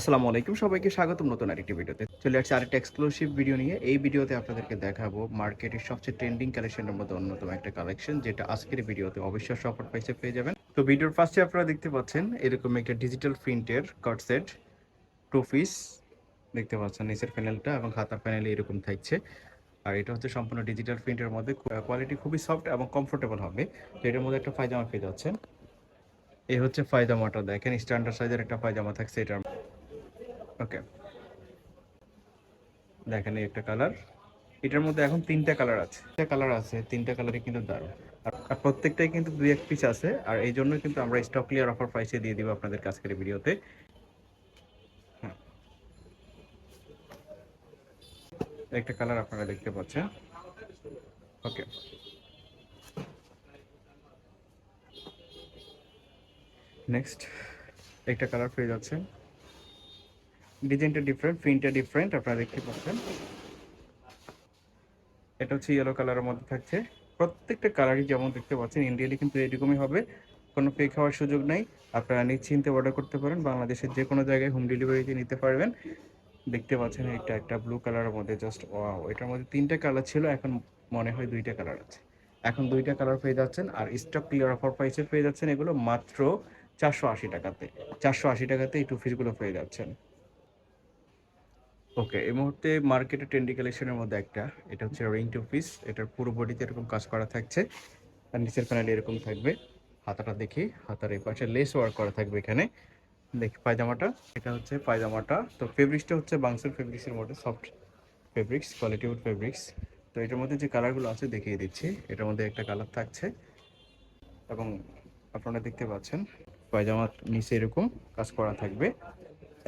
আসসালামু আলাইকুম। সবাইকে স্বাগতম নতুন আরেকটি ভিডিওতে। চলে আসছে আরেকটা এক্সক্লুসিভ ভিডিও নিয়ে। এই ভিডিওতে আপনাদেরকে দেখাবো মার্কেটের সবচেয়ে ট্রেন্ডিং কালেকশনের মধ্যে অন্যতম একটা কালেকশন যেটা আজকের ভিডিওতে অবশ্যই সফর প্রাইসে পেয়ে যাবেন। তো ভিডিওর ফার্স্টে আপনারা দেখতে পাচ্ছেন, এরকম একটা ডিজিটাল প্রিন্টের কাট সেট টু পিস দেখতে পাচ্ছেন, নিচের প্যানেলটা এবং হাতার প্যানেলে এরকম থাকছে। আর এটা হচ্ছে সম্পূর্ণ ডিজিটাল প্রিন্টের মধ্যে। কোয়ালিটি খুবই সফট এবং কমফোর্টেবল হবে। তো এটার মধ্যে একটা পায়জামা পেয়ে যাচ্ছেন। এই হচ্ছে পায়জামাটা, দেখেন স্ট্যান্ডার্ড সাইজের একটা পায়জামা থাকছে এটার ওকে দেখেন এই একটা কালার এটার মধ্যে এখন তিনটা কালার আছে। তিনটা কালার আছে, তিনটা কালারই কিন্তু দারুণ। আর প্রত্যেকটাই কিন্তু দুই এক পিস আছে। আর এই জন্য কিন্তু আমরা স্টক ক্লিয়ার অফার প্রাইসে দিয়ে দিব আপনাদের আজকের ভিডিওতে। একটা কালার আপনারা দেখতে পাচ্ছেন। ওকে নেক্সট একটা কালার পেয়ে যাচ্ছে ডিজাইনটা ডিফারেন্ট প্রিন্টটা ডিফারেন্ট আপনারা দেখতে পাচ্ছেন। এটা হচ্ছে ইয়েলো কালারের মধ্যে থাকছে। প্রত্যেকটা কালারই যেমন দেখতে পাচ্ছেন ইন্ডিয়ালি কিন্তু এরকমই হবে। কোনো ফেক হওয়ার সুযোগ নাই। আপনারা নিশ্চিন্তে অর্ডার করতে পারেন। বাংলাদেশের যে কোনো জায়গায় হোম ডেলিভারিতে নিতে পারবেন। দেখতে পাচ্ছেন এটা একটা ব্লু কালারের মধ্যে জাস্ট ওয়াও এটার মধ্যে তিনটা কালার ছিল, এখন মনে হয় দুইটা কালার আছে। এখন দুইটা কালার পেয়ে যাচ্ছেন, আর স্টক ক্লিয়ার অফার প্রাইসে পেয়ে যাচ্ছেন এগুলো মাত্র চারশো আশি টাকাতে। চারশো আশি টাকাতে এই টু পেয়ে যাচ্ছেন। ওকে, এই মুহূর্তে মার্কেটে ট্রেন্ডি কালেকশনের মধ্যে একটা। এটা হচ্ছে রিং টু পিস এটার পুরো বডিতে এরকম কাজ করা থাকছে। আর নিচের প্যানেলে এরকম থাকবে। হাতাটা দেখি, হাতার এই পাশে লেস ওয়ার্ক করা থাকবে এখানে। দেখি পায়জামাটা, এটা হচ্ছে পায়জামাটা। তো ফেব্রিক্সটা হচ্ছে বাংসের ফেব্রিক্সের মধ্যে সফট ফেব্রিক্স কোয়ালিটি উড ফেব্রিক্স তো এটার মধ্যে যে কালারগুলো আছে দেখিয়ে দিচ্ছি। এটার মধ্যে একটা কালার থাকছে। এবং আপনারা দেখতে পাচ্ছেন, পায়জামার নিচে এরকম কাজ করা থাকবে।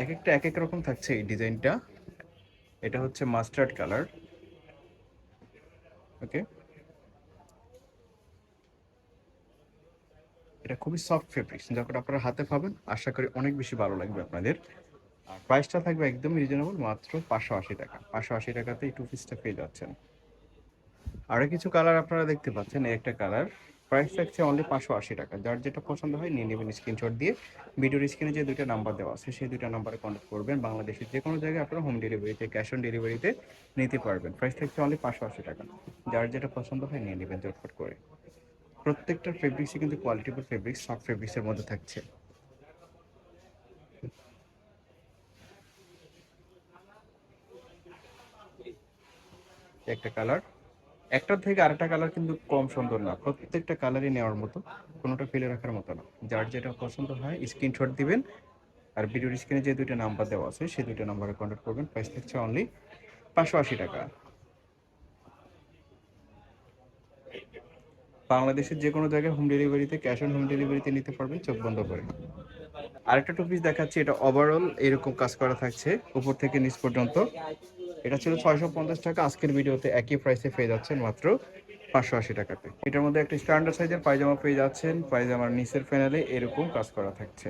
এক একটা এক এক রকম থাকছে এই ডিজাইনটা এটা হচ্ছে মাস্টার্ড কালার। ওকে। এটা খুবই সফট ফেব্রিক্স যখন আপনারা হাতে পাবেন, আশা করি অনেক বেশি ভালো লাগবে আপনাদের। আর প্রাইসটা থাকবে একদম রিজনেবল মাত্র পাঁচশো আশি টাকা। পাঁচশো আশি টাকাতে এই টু পিসটা পেয়ে যাচ্ছেন। আরও কিছু কালার আপনারা দেখতে পাচ্ছেন, এই একটা কালার প্রাইস থাকছে অনলি পাঁচশো আশি টাকা। যার যেটা পছন্দ হয় নিয়ে নেবেন স্ক্রিনশট দিয়ে। ভিডিওর স্ক্রিনে যে দুইটা নাম্বার দেওয়া আছে, সেই দুইটা নাম্বারে কন্ট্যাক্ট করবেন। বাংলাদেশের যে কোনো জায়গায় আপনারা হোম ডেলিভারিতে ক্যাশ অন ডেলিভারিতে নিতে পারবেন। প্রাইস থাকছে অনলি পাঁচশো আশি টাকা। যার যেটা পছন্দ হয় নিয়ে নেবেন জটফট করে। প্রত্যেকটা ফেব্রিক্সই কিন্তু কোয়ালিটিফুল ফেব্রিক্স সব ফেব্রিক্সের মধ্যে থাকছে। একটা কালার একটার থেকে আরেকটা কালার কিন্তু কম সুন্দর না। প্রত্যেকটা কালারই নেওয়ার মতো, কোনোটা ফেলে রাখার মতো না। যার যেটা পছন্দ হয় স্ক্রিনশট দিবেন। আর ভিডিওর স্ক্রিনে যে দুইটা নাম্বার দেওয়া আছে, সেই দুইটা নাম্বারে কন্ট্যাক্ট করবেন। প্রাইস থাকছে অনলি পাঁচশো আশি টাকা। বাংলাদেশের যে কোনো জায়গায় হোম ডেলিভারিতে ক্যাশ অন হোম ডেলিভারিতে নিতে পারবেন, চোখ বন্ধ করে। আরেকটা টু পিস দেখাচ্ছি, এটা ওভারঅল এরকম কাজ করা থাকছে, উপর থেকে নিচ পর্যন্ত। এটা ছিল ছয়শো পঞ্চাশ টাকা। আজকের ভিডিওতে একই প্রাইসে পেয়ে যাচ্ছেন মাত্র পাঁচশো আশি টাকাতে। এটার মধ্যে একটা স্ট্যান্ডার্ড সাইজের পায়জামা পেয়ে যাচ্ছেন। পায়জামার নিচের প্যানেলে এরকম কাজ করা থাকছে।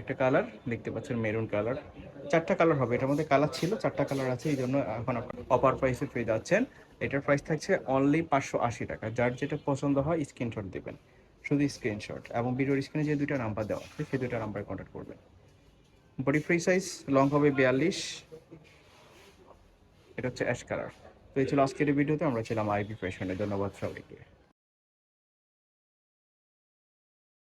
একটা কালার দেখতে পাচ্ছেন মেরুন কালার চারটা কালার হবে। এটার মধ্যে কালার ছিল চারটা কালার আছে এই জন্য এখন আপনার অপার প্রাইসে পেয়ে যাচ্ছেন। এটার প্রাইস থাকছে অনলি পাঁচশো আশি টাকা। যার যেটা পছন্দ হয় স্ক্রিনশট দেবেন। শুধু স্ক্রিনশট এবং ভিডিওর স্ক্রিনে যে দুইটা নাম্বার দেওয়া আছে সেই দুইটা নাম্বারে কন্ট্যাক্ট করবেন। বডি ফ্রি সাইজ লং হবে বিয়াল্লিশ। এটা হচ্ছে অ্যাশ কালার। তো এই ছিল আজকের ভিডিওতে, আমরা ছিলাম আইবি ফ্যাশনে। ধন্যবাদ সবাইকে।